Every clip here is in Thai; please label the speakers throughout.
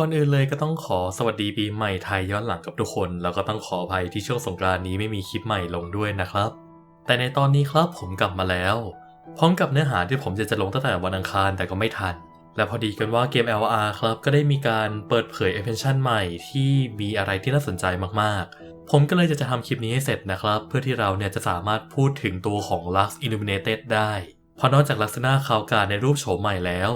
Speaker 1: ก่อนอื่นเลยก็ต้องขอสวัสดีปีใหม่ไทยย้อนหลังกับทุกคน แล้วก็ต้องขออภัยที่ช่วงสงกรานนี้ไม่มีคลิปใหม่ลงด้วยนะครับ แต่ในตอนนี้ครับผมกลับมาแล้ว พร้อมกับเนื้อหาที่ผมจะจะลงตั้งแต่วันอังคารแต่ก็ไม่ทัน และพอดีกันว่าเกม LR ครับก็ได้มีการเปิดเผย expansion ใหม่ที่มีอะไรที่น่าสนใจมากๆ ผมก็เลยจะจะทำคลิปนี้ให้เสร็จนะครับ เพื่อที่เราเนี่ยจะสามารถพูดถึงตัวของ Lux Illuminated ได้เพราะนอกจากลักษณะข่าวการในรูปโฉมใหม่แล้ว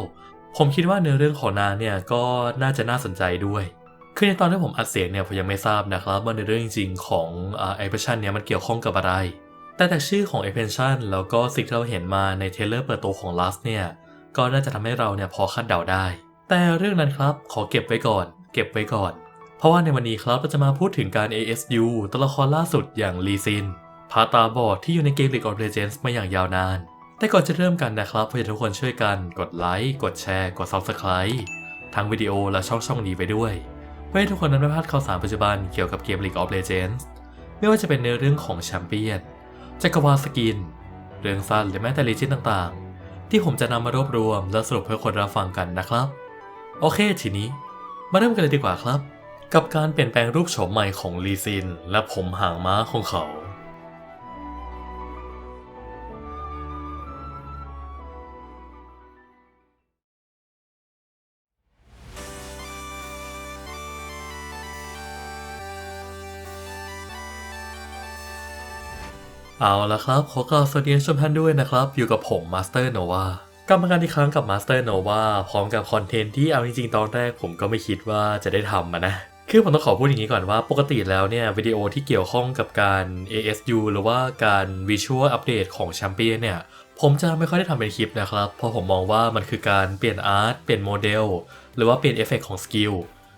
Speaker 1: ผมคิดว่าเนื้อเรื่องของนางเนี่ยก็น่าจะน่าสนใจด้วย คือในตอนที่ผมอัดเสียงเนี่ยผมยังไม่ทราบนะครับว่าในเรื่องจริงๆของอ่า expansion เนี่ยมันเกี่ยวข้องกับอะไร แต่แต่ชื่อของ expansion แล้วก็สิ่งที่เราเห็นมาในเทเลอร์เปิดตัวของ Lust เนี่ยก็น่าจะทำให้เราเนี่ยพอคาดเดาได้ แต่เรื่องนั้นครับขอเก็บไว้ก่อน เก็บไว้ก่อน เพราะว่าในวันนี้ครับเราจะมาพูดถึงการ ASU ตัวละครล่าสุดอย่างลีซินพาตาบอดที่อยู่ในเกม League of Legends มาอย่างยาวนาน แต่ก่อนจะเริ่มกันนะครับเพื่อให้ทุกคนช่วยกันกดไลค์กดแชร์ กด Subscribe ทั้งวิดีโอและช่องช่องนี้ไปด้วย เพื่อให้ทุกคนนั้นไม่พลาดข่าวสารปัจจุบันเกี่ยวกับเกม League of Legends ไม่ว่าจะเป็นในเรื่องของแชมเปี้ยนจักรวาลสกิน เรื่องสั้นหรือแม้แต่ลีจินต่างๆ ที่ผมจะนำมารวบรวมและสรุปเพื่อคนรับฟังกันนะครับ โอเคทีนี้ มาเริ่มกันเลยดีกว่าครับ กับการเปลี่ยนแปลงรูปโฉมใหม่ของลีซิน และผมหางม้าของเขา เอาละครับ ขอกล่าวสวัสดีชมท่านด้วยนะครับ อยู่กับผมมาสเตอร์โนวากลับมากันอีกครั้งกับมาสเตอร์โนวาพร้อมกับคอนเทนต์ที่เอาจริงๆ ตอนแรกผมก็ไม่คิดว่าจะได้ทำนะ คือผมต้องขอพูดอย่างนี้ก่อนว่าปกติแล้วเนี่ย วิดีโอที่เกี่ยวข้องกับการ ASU หรือว่าการ Visual Update ของแชมเปี้ยนเนี่ย ผมจะไม่ค่อยได้ทำเป็นคลิปนะครับ เพราะผมมองว่ามันคือการเปลี่ยนอาร์ตเปลี่ยนโมเดลหรือว่าเปลี่ยนเอฟเฟกของสกิล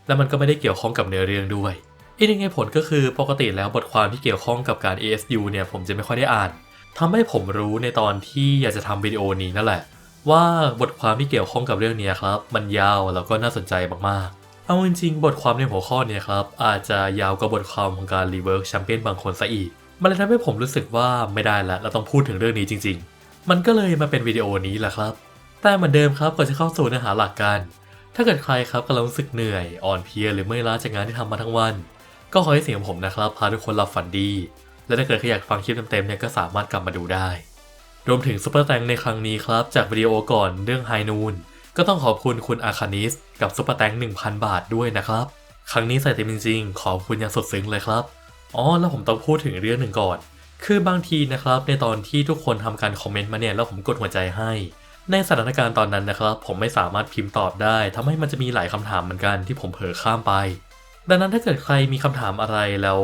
Speaker 1: และมันก็ไม่ได้เกี่ยวข้องกับเนื้อเรื่องด้วย อีกหนึ่งเหตุผลก็คือปกติแล้วบทความที่เกี่ยวข้องกับการ ASU เนี่ยผมจะไม่ค่อยได้อ่านทำให้ผมรู้ในตอนที่อยากจะทำวิดีโอนี้นั่นแหละ ว่าบทความที่เกี่ยวข้องกับเรื่องนี้ครับ มันยาวแล้วก็น่าสนใจมากๆ เอาจริงๆบทความในหัวข้อเนี่ยครับอาจจะยาวกว่าบทความของการรีเวิร์กแชมเปี้ยนบางคนซะอีก มันเลยทำให้ผมรู้สึกว่าไม่ได้ละเราต้องพูดถึงเรื่องนี้จริง ๆ มันก็เลยมาเป็นวิดีโอนี้แหละครับ แต่เหมือนเดิมครับก่อนจะเข้าสู่เนื้อหาหลักกันถ้าเกิดใครครับกำลังรู้สึกเหนื่อยอ่อนเพลียหรือเมื่อยล้าจากงานที่ทำมาทั้งวัน ก็ขอให้เสียงผมนะครับพาทุกคนหลับฝันดี และถ้าเกิดใครอยากฟังคลิปเต็มๆเนี่ยก็สามารถกลับมาดูได้ รวมถึงซุปเปอร์แตงในครั้งนี้ครับ จากวิดีโอก่อนเรื่องไฮนูนก็ต้องขอบคุณคุณอาคานิสกับซุปเปอร์แตง1,000 บาทด้วยนะครับ ครั้งนี้ใส่เต็มจริงๆขอบคุณอย่างสุดซึ้งเลยครับอ๋อแล้วผมต้องพูดถึงเรื่องหนึ่งก่อน คือบางทีนะครับในตอนที่ทุกคนทำการคอมเมนต์มาเนี่ยแล้วผมกดหัวใจให้ ในสถานการณ์ตอนนั้นนะครับ ผมไม่สามารถพิมพ์ตอบได้ทำให้มันจะมีหลายคำถามเหมือนกันที่ผมเผลอข้ามไป ดังนั้นถ้าเกิดใครมีคำถามอะไรแล้ว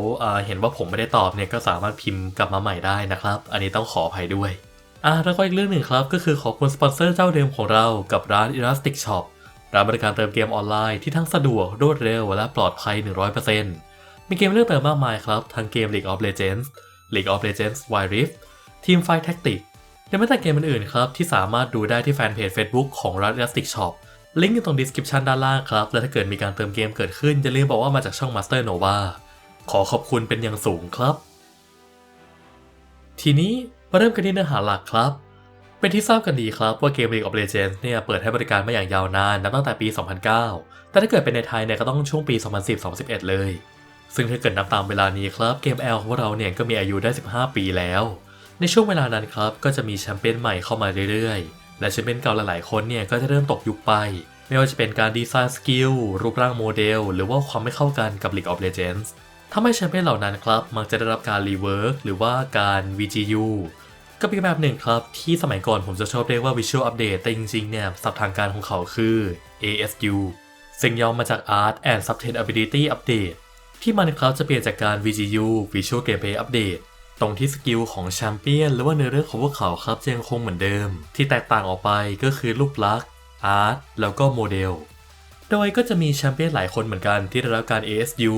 Speaker 1: เห็นว่าผมไม่ได้ตอบเนี่ยก็สามารถพิมพ์กลับมาใหม่ได้นะครับ อันนี้ต้องขออภัยด้วยอะแล้วก็อีกเรื่องหนึ่งครับ ก็คือขอบคุณสปอนเซอร์เจ้าเดิมของเรากับร้าน Elastic Shop ร้านบริการเติมเกมออนไลน์ที่ทั้งสะดวกรวดเร็วและปลอดภัย 100%มีเกมเลือกเติมมากมายครับ ทั้งเกม League of Legends League of Legends Wild Rift Team Fight Tactics และแม้แต่เกมอื่นๆครับที่สามารถดูได้ที่แฟนเพจ Facebook ของร้าน Elastic Shop ลิงก์อยู่ตรง description ด้านล่างครับ และถ้าเกิดมีการเติมเกมเกิดขึ้น อย่าลืมบอกว่ามาจากช่อง Master Nova ขอขอบคุณเป็นอย่างสูงครับ ทีนี้มาเริ่มกันที่เนื้อหาหลักครับ เป็นที่ทราบกันดีครับว่าเกม League of Legends เนี่ยเปิดให้บริการมาอย่างยาวนานนับตั้งแต่ปี 2009 แต่ถ้าเกิดเป็นในไทยเนี่ยก็ต้องช่วงปี 2010-2011 เลย ซึ่งถ้าเกิดนับตามเวลานี้ครับเกม L ของเราเนี่ยก็มีอายุได้ 15 ปีแล้ว ในช่วงเวลานั้นครับก็จะมีแชมเปี้ยนใหม่เข้ามาเรื่อยๆ และแชมเปี้ยนเก่าหลายๆคนเนี่ยก็จะเริ่มตกยุคไป ไม่ว่าจะเป็นการดีไซน์สกิลรูปร่างโมเดล หรือว่าความไม่เข้ากันกับ League of Legends ทำให้แชมเปี้ยนเหล่านั้นครับมักจะได้รับการรีเวิร์กหรือว่าการ VGU ก็เป็นแบบหนึ่งครับ ที่สมัยก่อนผมจะชอบเรียกว่า Visual Update แต่จริงๆเนี่ยศัพท์ทางการของเขาคือ ASU ซึ่งย่อมาจาก Art and Sustainability Update ที่มันครับจะเปลี่ยนจากการ VGU Visual Gameplay Update ตรงที่สกิลของแชมเปี้ยนหรือว่าเนื้อเรื่องของพวกเขาครับจะยังคงเหมือนเดิม ที่แตกต่างออกไปก็คือรูปลักษณ์อาร์ตแล้วก็โมเดล โดยก็จะมีแชมเปี้ยนหลายคนเหมือนกันที่ได้รับการ ASU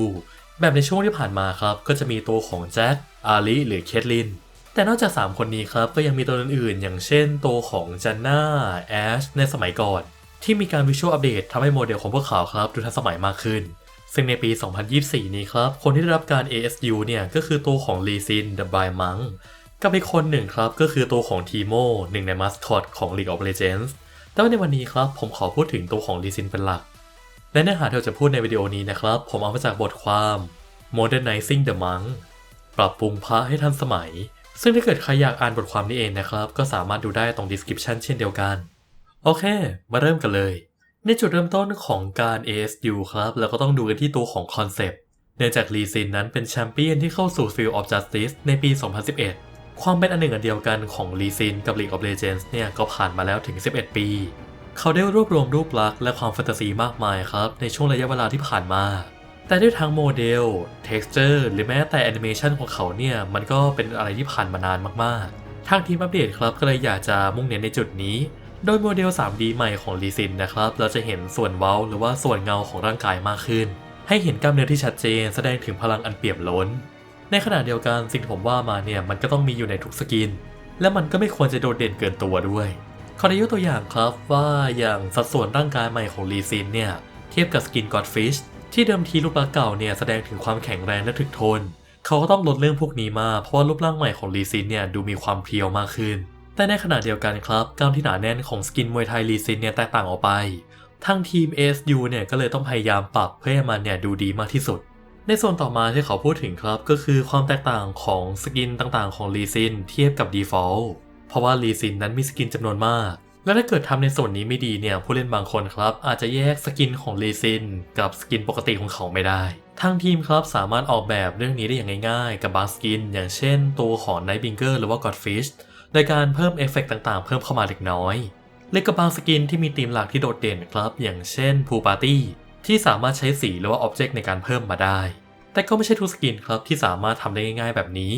Speaker 1: แบบในช่วงที่ผ่านมาครับ ก็จะมีตัวของแจ็คอาลีหรือเคทลินแต่นอกจาก 3 คนนี้ครับ ก็ยังมีตัวอื่นๆ อย่างเช่นตัวของจันน่าแอชในสมัยก่อน ที่มีการวิชวลอัปเดตทำให้โมเดลของพวกเขาครับดูทันสมัยมากขึ้น ซึ่งในปี 2024 นี้ครับ คนที่ได้รับการ ASU เนี่ยก็คือตัวของลีซินเดอะบายมังกับอีกคนหนึ่งครับก็คือตัวของทีโมหนึ่งในมาสคอตของ League of Legends แต่ว่าในวันนี้ครับผมขอพูดถึงตัวของลีซินเป็นหลัก และเนื้อหาที่เราจะพูดในวิดีโอนี้นะครับ ผมเอามาจากบทความ Modernizing the Monk ปรับปรุงพระให้ทันสมัย ซึ่งถ้าเกิดใครอยากอ่านบทความนี้เองนะครับ ก็สามารถดูได้ตรง description เช่นเดียวกัน โอเค มาเริ่มกันเลย ในจุดเริ่มต้นของการ ASU ครับแล้วก็ต้องดูกันที่ตัวของคอนเซปต์เนื่องจากลีซินนั้นเป็นแชมเปี้ยนที่เข้าสู่ Field of Justice ในปี 2011 ความเป็นอันหนึ่งอันเดียวกันของลีซินกับ League of Legends เนี่ยก็ผ่านมาแล้วถึง 11 ปี เขาได้รวบรวมรูปลักษณ์และความแฟนตาซีมากมายครับ ในช่วงระยะเวลาที่ผ่านมา แต่ด้วยทั้งโมเดล texture หรือแม้แต่แอนิเมชันของเขาเนี่ยมันก็เป็นอะไรที่ผ่านมานานมากๆ ทางทีมอัปเดตครับก็เลยอยากจะมุ่งเน้นในจุดนี้ โดยโมเดล 3D ใหม่ของลีซินนะครับ เราจะเห็นส่วนเว้าหรือว่าส่วนเงาของร่างกายมากขึ้น ให้เห็นกล้ามเนื้อที่ชัดเจน แสดงถึงพลังอันเปี่ยมล้น ในขณะเดียวกันสิ่งที่ผมว่ามาเนี่ยมันก็ต้องมีอยู่ในทุกสกิน และมันก็ไม่ควรจะโดดเด่นเกินตัวด้วย ขอได้ยกตัวอย่างครับว่าอย่างสัดส่วนร่างกายใหม่ของลีซินเนี่ยเทียบกับสกินกอดฟิชที่เดิมทีรูปลักษณ์เก่าเนี่ยแสดงถึงความแข็งแรงและถึกทน เขาก็ต้องลดเรื่องพวกนี้มาเพราะว่ารูปร่างใหม่ของลีซินเนี่ยดูมีความเพรียวมากขึ้น แต่ในขณะเดียวกันครับกล้ามที่หนาแน่นของสกินมวยไทยลีซินเนี่ยแตกต่างออกไป ทางทีม ASU เนี่ยก็เลยต้องพยายามปรับเพื่อให้มันเนี่ยดูดีมากที่สุด ในส่วนต่อมาที่เขาพูดถึงครับก็คือความแตกต่างของสกินต่างๆของลีซินเทียบกับ Default เพราะว่าลีซินนั้นมีสกินจำนวนมาก และถ้าเกิดทำในส่วนนี้ไม่ดีเนี่ยผู้เล่นบางคนครับ อาจจะแยกสกินของลีซินกับสกินปกติของเขาไม่ได้ทางทีมครับสามารถออกแบบเรื่องนี้ได้อย่างง่ายๆ กับบางสกิน อย่างเช่นตัวของ Nightbinger หรือว่า Godfish โดยการเพิ่มเอฟเฟกต่างๆ เพิ่มเข้ามาเล็กน้อยเล็กกับบางสกินที่มีธีมหลักที่โดดเด่นครับ อย่างเช่น Pool Party ที่สามารถใช้สีหรือว่าอ็อบเจกต์ในการเพิ่มมาได้ แต่ก็ไม่ใช่ทุกสกินครับที่สามารถทำได้ง่ายๆแบบนี้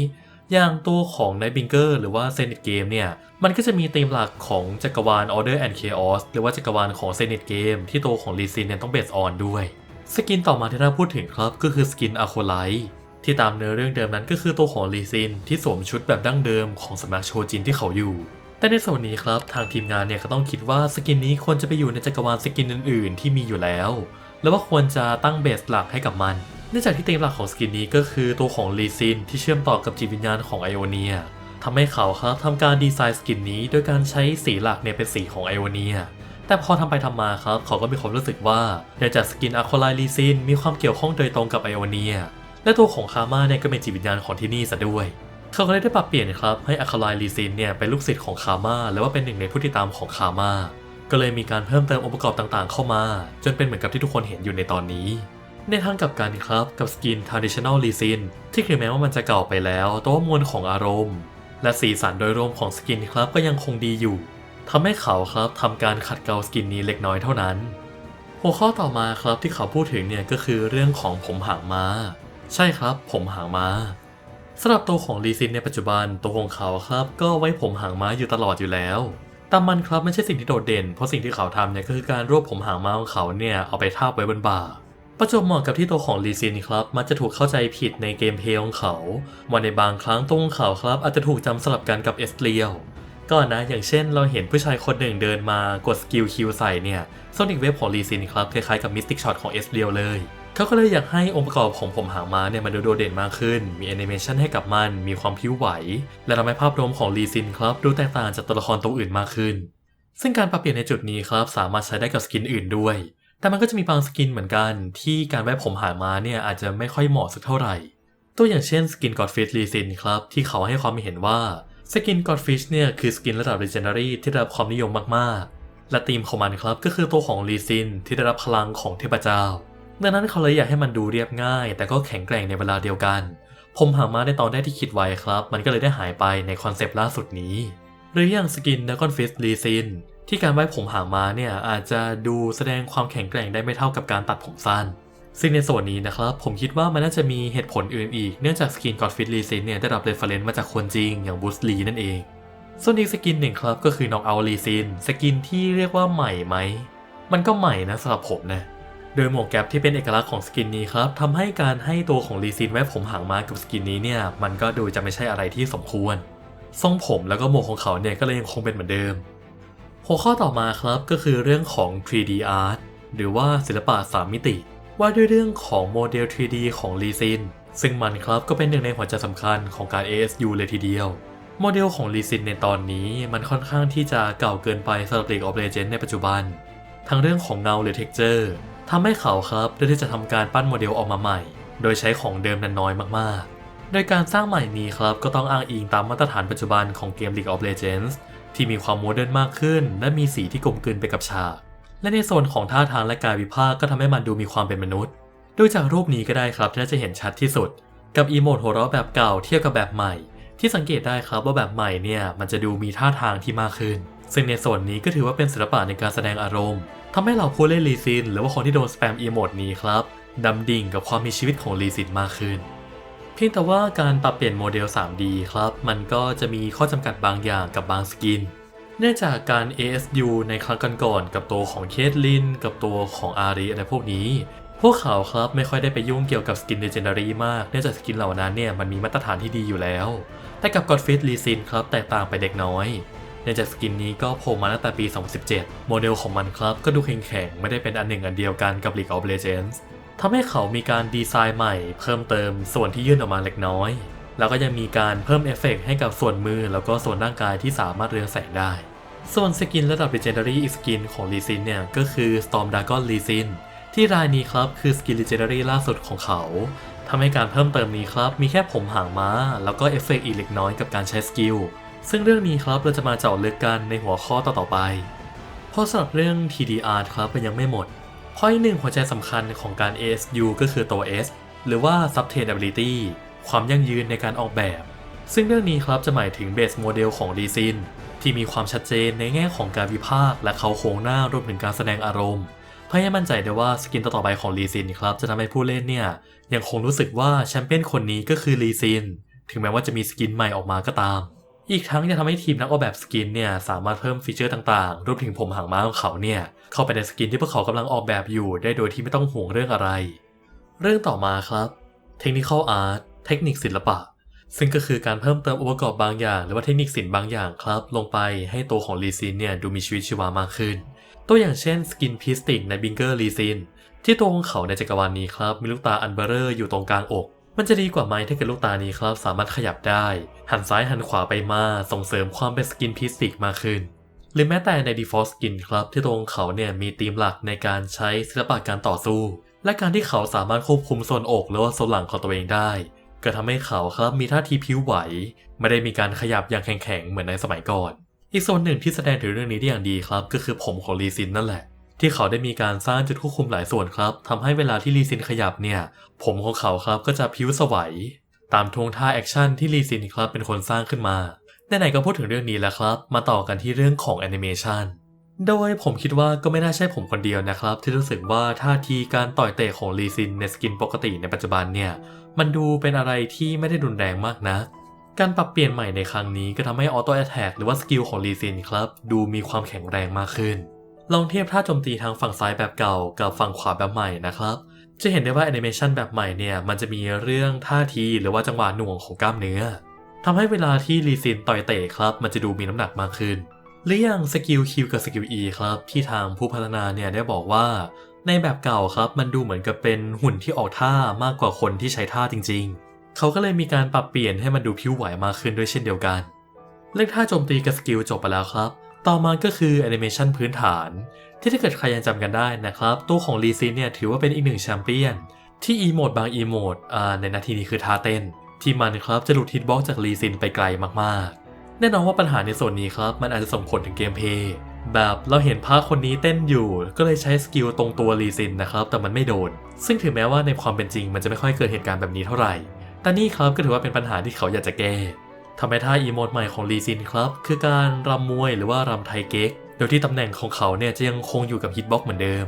Speaker 1: อย่างตัวของ Nightbinger หรือว่า Zenith Game เนี่ย มันก็จะมีธีมหลักของจักรวาล Order and Chaos หรือว่าจักรวาลของ Zenith Game ที่ตัวของ Lee Sin เนี่ยต้องเบสออนด้วย สกินต่อมาที่น่าพูดถึงครับก็คือสกิน a q u a l i t e ที่ตามเนื้อเรื่องเดิมนั้นก็คือตัวของ Lee Sin ที่สวมชุดแบบดั้งเดิมของสำนักโชจินที่เขาอยู่ แต่ในส่วนนี้ครับทางทีมงานเนี่ยก็ต้องคิดว่าสกินนี้ควรจะไปอยู่ในจักรวาลสกินอื่น ๆ ที่มีอยู่แล้ว แล้วว่าควรจะตั้งเบสหลักให้กับมัน เนื่องจากที่ธีมหลักของสกินนี้ก็คือตัวของลีซินที่เชื่อมต่อกับจิตวิญญาณของไอโอเนียทำให้เขาครับทำการดีไซน์สกินนี้โดยการใช้สีหลักเนี่ยเป็นสีของไอโอเนียแต่พอทำไปทำมาครับ เขาก็มีความรู้สึกว่าเนื่องจากสกินอะโควาไลลีซินมีความเกี่ยวข้องโดยตรงกับไอโอเนีย และตัวของคาม่าเนี่ยก็เป็นจิตวิญญาณของที่นี่ซะด้วย เขาก็เลยได้ปรับเปลี่ยนครับให้อคาไลลีซินเนี่ยเป็นลูกศิษย์ของคาม่าและว่าเป็นหนึ่งในผู้ติดตามของคาม่าก็เลยมีการเพิ่มเติมองค์ประกอบต่างๆ เข้ามา จนเป็นเหมือนกับที่ทุกคนเห็นอยู่ในตอนนี้ ในทางกับกันครับกับสกิน traditional l e s i n ที่ถึงแม้ว่ามันจะเก่าไปแล้วแต่ว่ามวลของอารมณ์ และสีสันโดยรวมของสกินครับก็ยังคงดีอยู่ทำให้เขาครับทำการขัดเกลาสกินนี้เล็กน้อยเท่านั้น หัวข้อต่อมาครับที่เขาพูดถึงเนี่ยก็คือเรื่องของผมหางม้า ใช่ครับ ผมหางม้าสำหรับตัวของลีซินในปัจจุบันตัวของเขาครับก็ไว้ผมหางม้าอยู่ตลอดอยู่แล้วแต่มันครับไม่ใช่สิ่งที่โดดเด่น เพราะสิ่งที่เขาทำเนี่ยก็คือการรวบผมหางม้าของเขาเนี่ยเอาไปทาบไว้บนบ่าประจวบเหมาะกับที่ตัวของลีซินครับมักจะถูกเข้าใจผิดในเกมเพลย์ของเขาว่าในบางครั้งตัวของเขาครับอาจจะถูกจำสลับกันกับเอสเลียวก็นะอย่างเช่นเราเห็นผู้ชายคนหนึ่งเดินมากดสกิลคิวใส่เนี่ยโซนิกเวฟของลีซินครับคล้ายๆกับมิสติกช็อตของเอสเลียวเลย เขาก็เลยอยากให้องค์ประกอบของผมหางม้าเนี่ยมันดูโดดเด่นมากขึ้น มีแอนิเมชันให้กับมัน มีความพิ้วไหว และทำให้ภาพรวมของลีซินครับดูแตกต่างจากตัวละครตัวอื่นมากขึ้น ซึ่งการปรับเปลี่ยนในจุดนี้ครับสามารถใช้ได้กับสกินอื่นด้วย แต่มันก็จะมีบางสกินเหมือนกัน ที่การไว้ผมหางม้าเนี่ยอาจจะไม่ค่อยเหมาะสักเท่าไหร่ ตัวอย่างเช่นสกินกอดฟิชลีซินครับที่เขาให้ความเห็นว่าสกินกอดฟิชเนี่ยคือสกินระดับ Legendary ที่ได้รับความนิยมมากๆ และธีมของมันครับก็คือตัวของลีซินที่ได้รับพลังของเทพเจ้า ดังนั้นเขาเลยอยากให้มันดูเรียบง่าย แต่ก็แข็งแกร่งในเวลาเดียวกัน ผมหางมาในตอนแรกที่คิดไว้ครับ มันก็เลยได้หายไปในคอนเซปต์ล่าสุดนี้ หรืออย่างสกินดักอนฟิสลีซินที่การไว้ผมหางมาเนี่ยอาจจะดูแสดงความแข็งแกร่งได้ไม่เท่ากับการตัดผมสั้น ซึ่งในส่วนนี้นะครับ ผมคิดว่ามันน่าจะมีเหตุผลอื่นอีก เนื่องจากสกินกอดฟิตลีซินเนี่ยได้รับเรฟเฟรนซ์มาจากคนจริงอย่างบูสลีนั่นเอง ส่วนอีกสกินหนึ่งครับก็คือ Knock Out ลีซินสกินที่เรียกว่าใหม่ไหม มันก็ใหม่นะสำหรับผมนะ โดยหมวกแก๊ปที่เป็นเอกลักษณ์ของสกินนี้ครับทำให้การให้ตัวของลีซินไว้ผมหางมากับสกินนี้เนี่ยมันก็ดูจะไม่ใช่อะไรที่สมควรทรงผมแล้วก็หมวกของเขาเนี่ยก็เลยยังคงเป็นเหมือนเดิม หัวข้อต่อมาครับก็คือเรื่องของ 3D art หรือว่าศิลปะ3มิติ ว่าด้วยเรื่องของโมเดล 3D ของลีซินซึ่งมันครับก็เป็นหนึ่งในหัวใจสำคัญของการ ASU เลยทีเดียว โมเดลของลีซินในตอนนี้มันค่อนข้างที่จะเก่าเกินไปสำหรับ League of Legends ในปัจจุบัน ทั้งเรื่องของเงาหรือ texture ทำให้เขาครับเลือกที่จะทำการปั้นโมเดลออกมาใหม่ โดยใช้ของเดิมนั้นน้อยมากๆ โดยการสร้างใหม่นี้ครับก็ต้องอ้างอิงตามมาตรฐานปัจจุบันของเกม League of Legends ที่มีความโมเดิร์นมากขึ้น และมีสีที่กลมกลืนไปกับฉาก และในโซนของท่าทางและกายวิภาคก็ทำให้มันดูมีความเป็นมนุษย์ ดูจากรูปนี้ก็ได้ครับที่น่าจะเห็นชัดที่สุด กับอีโมดหัวเราะแบบเก่าเทียบกับแบบใหม่ ที่สังเกตได้ครับว่าแบบใหม่เนี่ยมันจะดูมีท่าทางที่มากขึ้น ซึ่งในส่วนนี้ก็ถือว่าเป็นศิลปะในการแสดงอารมณ์ทำให้เราผู้เล่นลีซิน หรือว่าคนที่โดนสแปมอีโมดนี้ครับดำดิ่งกับความมีชีวิตของลีซินมากขึ้น เพียงแต่ว่าการปรับเปลี่ยนโมเดล 3D ครับ มันก็จะมีข้อจำกัดบางอย่างกับบางสกิน เนื่องจากการ ASU ในครั้งก่อนๆกับตัวของเคทลิน กับตัวของอารีอะไรพวกนี้ พวกเขาครับไม่ค่อยได้ไปยุ่งเกี่ยวกับสกิน Legendary มาก เนื่องจากสกินเหล่านั้นเนี่ยมันมีมาตรฐานที่ดีอยู่แล้ว แต่กับ Godfist l e s i n ครับแตกต่างไปเด็กน้อย เนื่องจากสกินนี้ก็โผล่มาตั้งแต่ปี 2017 โมเดลของมันครับ ก็ดูแข็งๆ ไม่ได้เป็นอันหนึ่งอันเดียวกันกับ League of Legends ทำให้เขามีการดีไซน์ใหม่ เพิ่มเติมส่วนที่ยื่นออกมาเล็กน้อย แล้วก็ยังมีการเพิ่มเอฟเฟกต์ให้กับส่วนมือแล้วก็ส่วนร่างกายที่สามารถเรืองแสงได้ ส่วนสกินระดับ Legendary อีกสกินของลีซินเนี่ยก็คือ Storm Dragon ลีซินที่รายนี้ครับคือสกิน Legendary ล่าสุดของเขาทำให้การเพิ่มเติมนี้ครับมีแค่ผมหางม้า แล้วก็เอฟเฟกต์อีกเล็กน้อยกับการใช้สกิล ซึ่งเรื่องนี้ครับเราจะมาเจาะลึกกันในหัวข้อต่อๆไป เพราะสำหรับเรื่อง TDR ครับมันยังไม่หมดเพราะอีกหนึ่งหัวใจสำคัญของการ ASU ก็คือตัว S หรือว่า Sustainability ความยั่งยืนในการออกแบบ ซึ่งเรื่องนี้ครับจะหมายถึงเบสโมเดลของดีซินที่มีความชัดเจนในแง่ของการวิพากษ์และเขาโครงหน้ารวมถึงการแสดงอารมณ์เพื่อให้มั่นใจได้ว่าสกินต่อไปของลีซินครับจะทำให้ผู้เล่นเนี่ยยังคงรู้สึกว่าแชมเปี้ยนคนนี้ก็คือลีซินถึงแม้ว่าจะมีสกินใหม่ออกมาก็ตาม อีกทั้งจะทำให้ทีมนักออกแบบสกินเนี่ยสามารถเพิ่มฟีเจอร์ต่างๆ รวมถึงผมหางม้าของเขาเนี่ยเข้าไปในสกินที่พวกเขากำลังออกแบบอยู่ได้โดยที่ไม่ต้องห่วงเรื่องอะไร เรื่องต่อมาครับเทคนิคอลอาร์ตเทคนิคศิลปะ ซึ่งก็คือการเพิ่มเติมองค์ประกอบางอย่าง หรือว่าเทคนิคศิลป์บางอย่างครับ ลงไปให้ตัวของลีซินเนี่ยดูมีชีวิตชีวามากขึ้น ตัวอย่างเช่นสกินพิสติกในบิงเกอร์ลีซินที่ตัวของเขาในจักรวาลนี้ครับมีลูกตาอันเบอร์เรอร์อยู่ตรงกลางอก มันจะดีกว่าไหมถ้าเกิดลูกตานี้ครับ สามารถขยับได้ หันซ้ายหันขวาไปมาส่งเสริมความเป็นสกินพิสติกมากขึ้น หรือแม้แต่ใน Default Skin ครับที่ตัวของเขาเนี่ยมีธีมหลักในการใช้ศิลปะการต่อสู้ และการที่เขาสามารถควบคุมส่วนอกหรือว่าส่วนหลังของตัวเองได้ ก็ทำให้เขาครับมีท่าทีผิวไหว ไม่ได้มีการขยับอย่างแข็งๆเหมือนในสมัยก่อน อีกส่วนหนึ่งที่แสดงถึงเรื่องนี้ได้อย่างดีครับ ก็คือผมของลีซินนั่นแหละ ที่เขาได้มีการสร้างจุดควบคุมหลายส่วนครับทำให้เวลาที่ลีซินขยับเนี่ย ผมของเขาครับก็จะผิวสวัย ตามทวงท่าแอคชั่นที่ลีซินครับเป็นคนสร้างขึ้นมาไหนๆก็พูดถึงเรื่องนี้แล้วครับ มาต่อกันที่เรื่องของแอนิเมชันโดยผมคิดว่าก็ไม่น่าใช่ผมคนเดียวนะครับ ที่รู้สึกว่าท่าทีการต่อยเตะของลีซินในสกินปกติในปัจจุบันเนี่ย มันดูเป็นอะไรที่ไม่ได้รุนแรงมากนะการปรับเปลี่ยนใหม่ในครั้งนี้ก็ทำให้ออโต้แอ t แทกหรือว่าสกิลของลีซินครับ ดูมีความแข็งแรงมากขึ้น ลองเทียบท่าโจมตีทางฝั่งซ้ายแบบเก่ากับฝั่งขวาแบบใหม่นะครับ จะเห็นได้ว่าแอนิเมชันแบบใหม่เนี่ยมันจะมีเรื่องท่าทีหรือว่าจังหวะหน่วงของกล้ามเนื้อทำให้เวลาที่ลีซินต่อยเตะครับ มันจะดูมีน้ำหนักมากขึ้น หรืออย่างสกิล Q กับสกิล E ครับที่ทางผู้พัฒนาเนี่ยได้บอกว่า ในแบบเก่าครับมันดูเหมือนกับเป็นหุ่นที่ออกท่ามากกว่าคนที่ใช้ท่าจริง ๆ เขาก็เลยมีการปรับเปลี่ยนให้มันดูผิวไหวมากขึ้นด้วยเช่นเดียวกัน เรื่องท่าโจมตีกับสกิลจบไปแล้วครับ ต่อมาก็คือแอนิเมชันพื้นฐาน ที่ถ้าเกิดใครยังจำกันได้นะครับ ตัวของลีซินเนี่ยถือว่าเป็นอีกหนึ่งแชมเปี้ยน ที่อีโมดบางอีโมดในนาทีนี้คือท่าเต้น ที่มันครับจะหลุดฮิตบ็อกจากลีซินไปไกลมากๆ แน่นอนว่าปัญหาในส่วนนี้ครับ มันอาจจะส่งผลถึงเกมเพย์แบบเราเห็นภาคคนนี้เต้นอยู่ ก็เลยใช้สกิลตรงตัวลีซินนะครับ แต่มันไม่โดน ซึ่งถึงแม้ว่าในความเป็นจริงมันจะไม่ค่อยเกิดเหตุการณ์แบบนี้เท่าไหร่ แต่นี่ครับก็ถือว่าเป็นปัญหาที่เขาอยากจะแก้ ทำให้ท่าอีโมดใหม่ของลีซินครับ คือการรำมวยหรือว่ารำไทเก๊ก โดยที่ตำแหน่งของเขาเนี่ยจะยังคงอยู่กับฮิตบ็อกเหมือนเดิม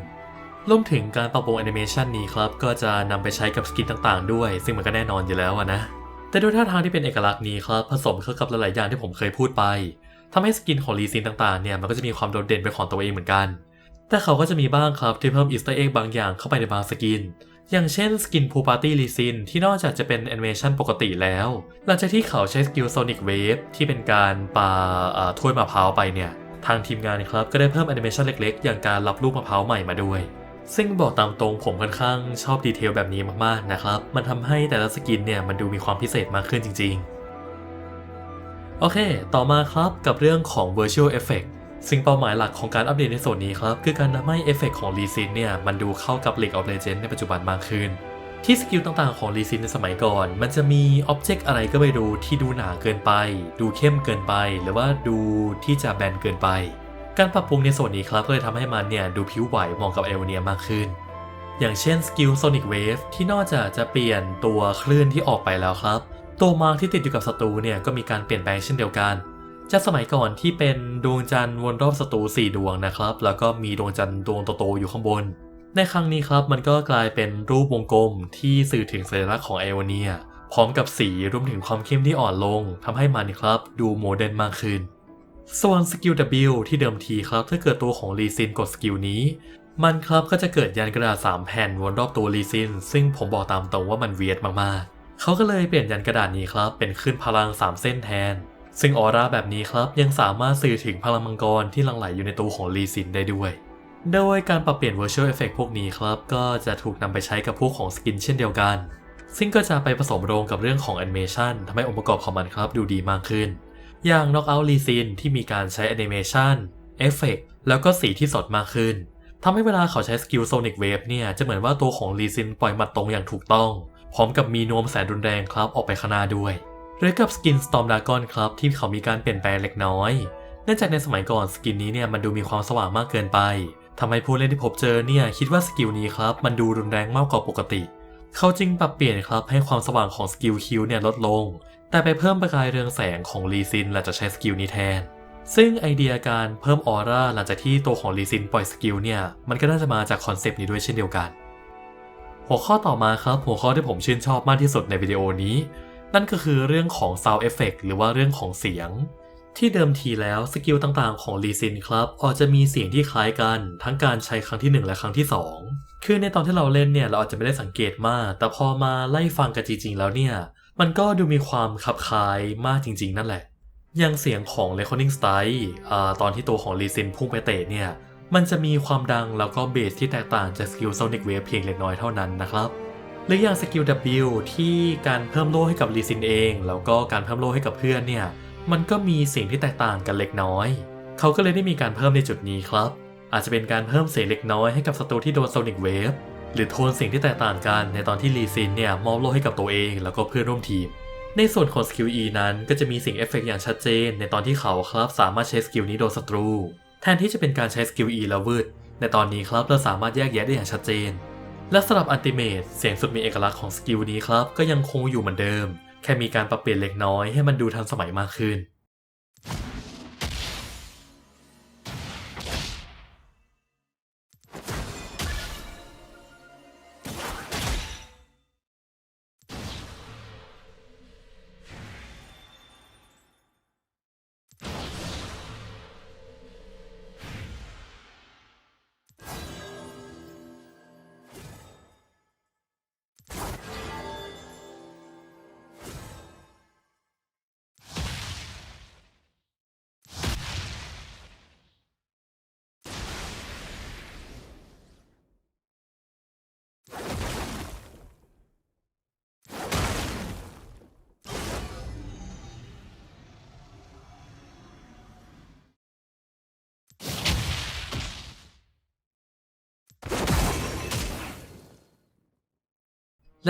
Speaker 1: รวมถึงการปรับปรุงแอนิเมชันนี้ครับ ก็จะนำไปใช้กับสกินต่างๆ ด้วย ซึ่งมันก็แน่นอนอยู่แล้วนะ แต่ด้วยท่าทางที่เป็นเอกลักษณ์นี้ครับ ผสมเข้ากับหลายๆอย่างที่ผมเคยพูดไปทำให้สกินของลีซินต่างๆ เนี่ยมันก็จะมีความโดดเด่นเป็นของตัวเองเหมือนกัน แต่เขาก็จะมีบ้างครับที่เพิ่มอีสเตอร์เอ็กบางอย่างเข้าไปในบางสกิน อย่างเช่นสกินพูปาร์ตี้ลีซินที่นอกจากจะเป็นแอนิเมชันปกติแล้ว หลังจากที่เขาใช้สกิลโซนิกเวฟที่เป็นการปาถ้วยมะพร้าวไปเนี่ย ทางทีมงานครับก็ได้เพิ่มแอนิเมชันเล็กๆ อย่างการรับลูกมะพร้าวใหม่มาด้วย ซึ่งบอกตามตรงผมค่อนข้างชอบดีเทลแบบนี้มากๆนะครับ มันทำให้แต่ละสกินเนี่ยมันดูมีความพิเศษมากขึ้นจริง ๆ โอเค ต่อมาครับกับเรื่องของ Virtual Effect ซึ่งเป้าหมายหลักของการอัปเดตในส่วนนี้ครับ คือการทำให้เอฟเฟกของลีซินเนี่ย มันดูเข้ากับ League of Legends ในปัจจุบันมากขึ้น ที่สกิลต่างๆของลีซินในสมัยก่อน มันจะมีอ็อบเจกต์อะไรก็ไม่รู้ที่ดูหนาเกินไป ดูเข้มเกินไป หรือว่าดูที่จะแบนเกินไป การปรับปรุงในส่วนนี้ครับก็เลยทำให้มันเนี่ยดูผิวไหวเหมาะกับเอลเนียมากขึ้นอย่างเช่นสกิล Sonic Wave ที่นอกจากจะเปลี่ยนตัวคลื่นที่ออกไปแล้วครับ ตัวมาร์กที่ติดอยู่กับศัตรูเนี่ยก็มีการเปลี่ยนแปลงเช่นเดียวกัน จากสมัยก่อนที่เป็นดวงจันทร์วนรอบศัตรู4ดวงนะครับ แล้วก็มีดวงจันทร์ดวงโตๆอยู่ข้างบน ในครั้งนี้ครับมันก็กลายเป็นรูปวงกลมที่สื่อถึงสัญลักษณ์ของไอโอเนีย พร้อมกับสีรวมถึงความเข้มที่อ่อนลงทำให้มันครับดูโมเดิร์นมากขึ้น ส่วนสกิล W ที่เดิมทีครับถ้าเกิดตัวของลีซินกดสกิลนี้ มันครับก็จะเกิดยันกระดาษ3แผ่นวนรอบตัวลีซิน ซึ่งผมบอกตามตรงว่ามันเวียดมากๆเขาก็เลยเปลี่ยนยันกระดาษนี้ครับเป็นขึ้นพลัง3เส้นแทน ซึ่งออร่าแบบนี้ครับยังสามารถสื่อถึงพลังมังกรที่หลั่งไหลอยู่ในตัวของลีซินได้ด้วย โดยการปรับเปลี่ยน Virtual Effect พวกนี้ครับก็จะถูกนำไปใช้กับพวกของสกินเช่นเดียวกัน ซึ่งก็จะไปผสมโรงกับเรื่องของแอนิเมชันทำให้องค์ประกอบของมันครับดูดีมากขึ้น อย่าง Knockout l e s i n ที่มีการใช้แอนิเมชันเอฟเฟกแล้วก็สีที่สดมากขึ้นทำให้เวลาเขาใช้สกิล Sonic Wave เนี่ยจะเหมือนว่าตัวของ l e s i n ปล่อยหมัดตรงอย่างถูกต้อง พร้อมกับมีนวมแสนรุนแรงครับออกไปข้างหน้าด้วย หรือกับสกิน Storm Dragon ครับที่เขามีการเปลี่ยนแปลงเล็กน้อย เนื่องจากในสมัยก่อนสกินนี้เนี่ยมันดูมีความสว่างมากเกินไปทำให้ผู้เล่นที่พบเจอเนี่ยคิดว่าสกิลนี้ครับมันดูรุนแรงมากกว่าปกติ เขาจึงปรับเปลี่ยนครับให้ความสว่างของสกิลคิวเนี่ยลดลง แต่ไปเพิ่มประกายเรืองแสงของลีซินหลังจากใช้สกิลนี้แทน ซึ่งไอเดียการเพิ่มออร่าหลังจากที่ตัวของลีซินปล่อยสกิลเนี่ยมันก็น่าจะมาจากคอนเซปต์นี้ด้วยเช่นเดียวกัน หัวข้อต่อมาครับหัวข้อที่ผมชื่นชอบมากที่สุดในวิดีโอนี้ นั่นก็คือเรื่องของ Sound Effect หรือว่าเรื่องของเสียง ที่เดิมทีแล้วสกิลต่างๆของลีซินครับอาจจะมีเสียงที่คล้ายกันทั้งการใช้ครั้งที่ 1 และครั้งที่ 2 คือในตอนที่เราเล่นเนี่ยเราอาจจะไม่ได้สังเกตมาก แต่พอมาไล่ฟังกันจริงๆ แล้วเนี่ย มันก็ดูมีความคลับคล้ายมากจริงๆ นั่นแหละ อย่างเสียงของ Reckoning Style อ่าตอนที่ตัวของลีซินพุ่งไปเตะเนี่ยมันจะมีความดังแล้วก็เบสที่แตกต่างจากสกิล Sonic Wave เพียงเล็กน้อยเท่านั้นนะครับ หรืออย่างสกิล W ที่การเพิ่มโล่ให้กับลีซินเอง แล้วก็การเพิ่มโล่ให้กับเพื่อนเนี่ย มันก็มีสียงที่แตกต่างกันเล็กน้อย เขาก็เลยได้มีการเพิ่มในจุดนี้ครับ อาจจะเป็นการเพิ่มเสียงเล็กน้อยให้กับศัตรูที่โดน Sonic Wave หรือโทนสียงที่แตกต่างกันในตอนที่ลีซินเนี่ยมอบโล่ให้กับตัวเองแล้วก็เพื่อนร่วมทีม ในส่วนของสกิล E นั้นก็จะมีสียงเอฟเฟกต์อย่างชัดเจน ในตอนที่เขาครับสามารถใช้สกิลนี้โดนศัตรู แทนที่จะเป็นการใช้สกิล E แล้ววืดในตอนนี้ครับเราสามารถแยกแยะได้อย่างชัดเจน และสำหรับอันติเมตเสียงสุดมีเอกลักษณ์ของสกิลนี้ครับ ก็ยังคงอยู่เหมือนเดิม แค่มีการปรับเปลี่ยนเล็กน้อยให้มันดูทันสมัยมากขึ้น แล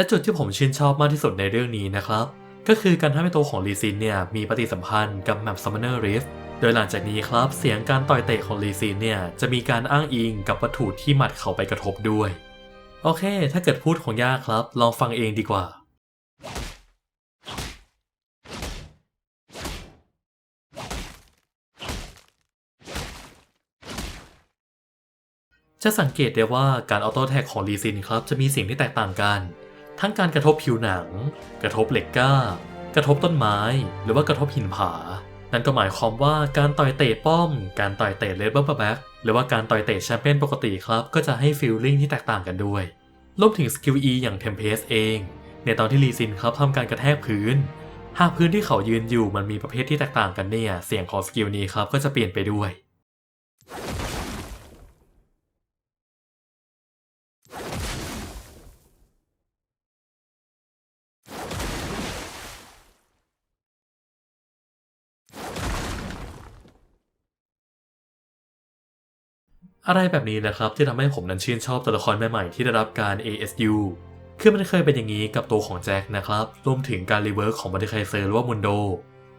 Speaker 1: ะจุดที่ผมชื่นชอบมากที่สุดในเรื่องนี้นะครับ ก็คือการทำให้ตัวของลีซินเนี่ยมีปฏิสัมพันธ์กับแมป Summoner Rift โดยหลังจากนี้ครับ เสียงการต่อยเตะของลีซินเนี่ยจะมีการอ้างอิงกับวัตถุที่หมัดเขาไปกระทบด้วย โอเค ถ้าเกิดพูดของยากครับ ลองฟังเองดีกว่า จะสังเกตได้ว่าการออโต้แท็กของลีซินครับ จะมีเสียงที่แตกต่างกัน ทั้งการกระทบผิวหนัง กระทบเหล็กกล้า กระทบต้นไม้ หรือว่ากระทบหินผา นั่นก็หมายความว่าการต่อยเตะป้อม การต่อยเตะเลเวอร์แบ็กหรือว่าการต่อยเตะแชมเปี้ยนปกติครับ ก็จะให้ฟีลลิ่งที่แตกต่างกันด้วยรวมถึงสกิล E อย่างเทมเพสเอง ในตอนที่ลีซินครับทำการกระแทกพื้น หากพื้นที่เขายืนอยู่มันมีประเภทที่แตกต่างกันเนี่ย เสียงของสกิลนี้ครับก็จะเปลี่ยนไปด้วย อะไรแบบนี้นะครับที่ทำให้ผมนั้นชื่นชอบตัวละครใหม่ๆที่ได้รับการ ASU คือมันเคยเป็นอย่างนี้กับตัวของแจ็คนะครับรวมถึงการรีเวิร์กของบัตเทไคเซอร์หรือว่ามุนโด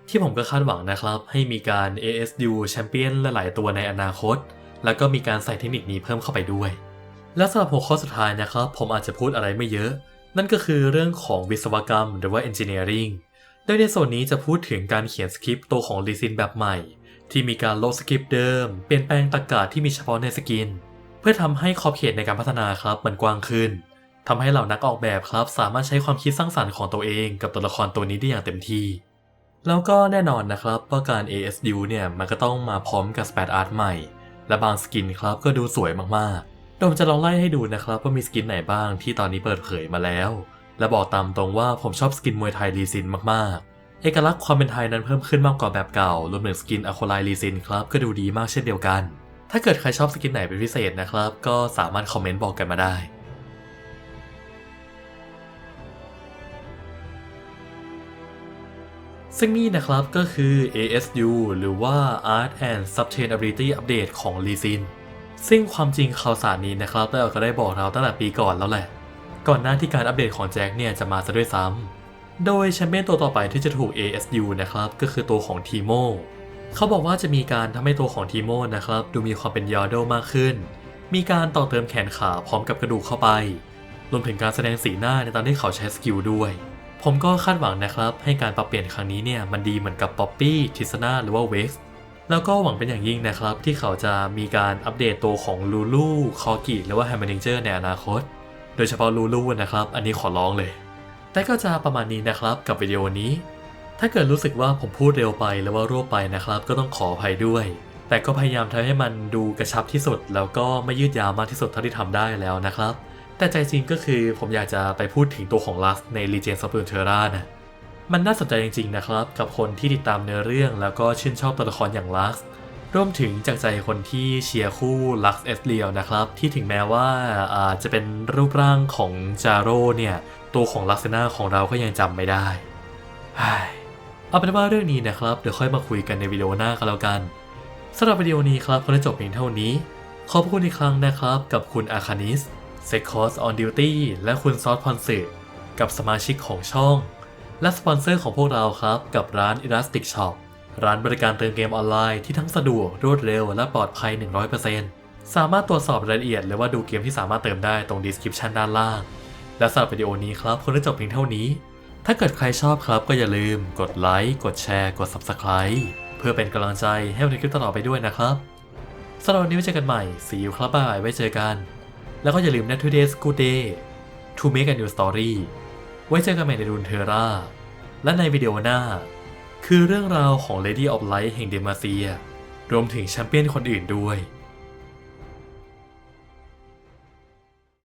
Speaker 1: ที่ผมก็คาดหวังนะครับให้มีการ ASU แชมเปี้ยนหลายๆตัวในอนาคต แล้วก็มีการใส่เทคนิคนี้เพิ่มเข้าไปด้วย และสำหรับหัวข้อสุดท้ายนะครับผมอาจจะพูดอะไรไม่เยอะ นั่นก็คือเรื่องของวิศวกรรมหรือว่า engineering โดยในส่วนนี้จะพูดถึงการเขียนสคริปต์ตัวของลีซินแบบใหม่ ที่มีการลบสคริปต์เดิม เปลี่ยนแปลงตรรกะที่มีเฉพาะในสกิน เพื่อทำให้ขอบเขตในการพัฒนาครับมันกว้างขึ้นทำให้เหล่านักออกแบบครับ สามารถใช้ความคิดสร้างสรรค์ของตัวเองกับตัวละครตัวนี้ได้อย่างเต็มที่ แล้วก็แน่นอนนะครับว่าการ ASU เนี่ยมันก็ต้องมาพร้อมกับ Spat Art ใหม่ และบางสกินครับก็ดูสวยมากๆเดี๋ยวผมจะลองไล่ให้ดูนะครับว่ามีสกินไหนบ้างที่ตอนนี้เปิดเผยมาแล้ว และบอกตามตรงว่าผมชอบสกินมวยไทยรีซินมากๆ เอกลักษณ์ความเป็นไทยนั้นเพิ่มขึ้นมากกว่าแบบเก่ารวมถึงสกินอะโคไลรีซินครับก็ดูดีมากเช่นเดียวกัน ถ้าเกิดใครชอบสกินไหนเป็นพิเศษนะครับ ก็สามารถคอมเมนต์บอกกันมาได้ซึ่งนี่นะครับก็คือ ASU หรือว่า Art and Sustainability Update ของ l e s i n ซึ่งความจริงข่าวสารนี้นะครับเราก็ได้บอกเราตั้งแต่ปีก่อนแล้วแหละ ก่อนหน้าที่การอัปเดตของแจ็คเนี่ยจะมาซะด้วยซ้ำ โดยแชมเปี้ยนตัวต่อไปที่จะถูก ASU นะครับก็คือตัวของทีโมเขาบอกว่าจะมีการทำให้ตัวของทีโมนะครับดูมีความเป็นยอร์โดมากขึ้น มีการต่อเติมแขนขาพร้อมกับกระดูกเข้าไป รวมถึงการแสดงสีหน้าในตอนที่เขาใช้สกิลด้วย ผมก็คาดหวังนะครับ ให้การปรับเปลี่ยนครั้งนี้เนี่ยมันดีเหมือนกับป๊อปปี้ทิสนาหรือว่าเว็กแล้วก็หวังเป็นอย่างยิ่งนะครับ ที่เขาจะมีการอัปเดตตัวของลูลูคอกิหรือว่าแฮมเบอร์เจอร์ในอนาคต โดยเฉพาะลูลูนะครับ อันนี้ขอร้องเลย แต่ก็จะประมาณนี้นะครับกับวิดีโอนี้ ถ้าเกิดรู้สึกว่าผมพูดเร็วไปหรือว่ารวบไปนะครับ ก็ต้องขออภัยด้วย แต่ก็พยายามทำให้มันดูกระชับที่สุด แล้วก็ไม่ยืดยาวมากที่สุดเท่าที่ทำได้แล้วนะครับ แต่ใจจริงก็คือผมอยากจะไปพูดถึงตัวของลักใน Legends of Runeterra นะมันน่าสนใจจริงๆนะครับ กับคนที่ติดตามเนื้อเรื่องแล้วก็ชื่นชอบตัวละครอย่างลักซ์รวมถึงจากใจคนที่เชียร์คู่ลักซ์เอสเลียวนะครับ ที่ถึงแม้ว่าอาจะเป็นรูปร่างของจาโร่เนี่ย ตัวของลักษณะของเราก็ยังจำไม่ได้เอาเป็นว่าเรื่องนี้นะครับ เดี๋ยวค่อยมาคุยกันในวิดีโอหน้ากันแล้วกันสำหรับวิดีโอนี้ครับก็ได้จบเพียงเท่านี้ ขอบคุณอีกครั้งนะครับ กับคุณอาคานิสเซคอสออนดิวตี้และคุณซอสพอนสืกับสมาชิกของช่อง และสปอนเซอร์ของพวกเราครับ กับร้าน Elastic Shop ร้านบริการเติมเกมออนไลน์ที่ทั้งสะดวกรวดเร็วและปลอดภัย 100%สามารถตรวจสอบรายละเอียดหรือว่าดูเกมที่สามารถเติมได้ตรง description ด้านล่าง และสำหรับวิดีโอนี้ครับคงได้จบเพียงเท่านี้ ถ้าเกิดใครชอบครับก็อย่าลืม กดไลค์ กดแชร์ กด Subscribe เพื่อเป็นกำลังใจให้ในคลิปต่อไปด้วยนะครับสำหรับวันนี้ไว้เจอกันใหม่สีอยู่ครับบายไว้เจอกัน แล้วก็อย่าลืม Net Today's Good Day to make a new story ไว้เจอกันใหม่ในรุนเทอร่าและในวิดีโอหน้า คือเรื่องราวของ Lady of Light แห่งเดมาเซีย รวมถึงแชมเปี้ยนคนอื่นด้วย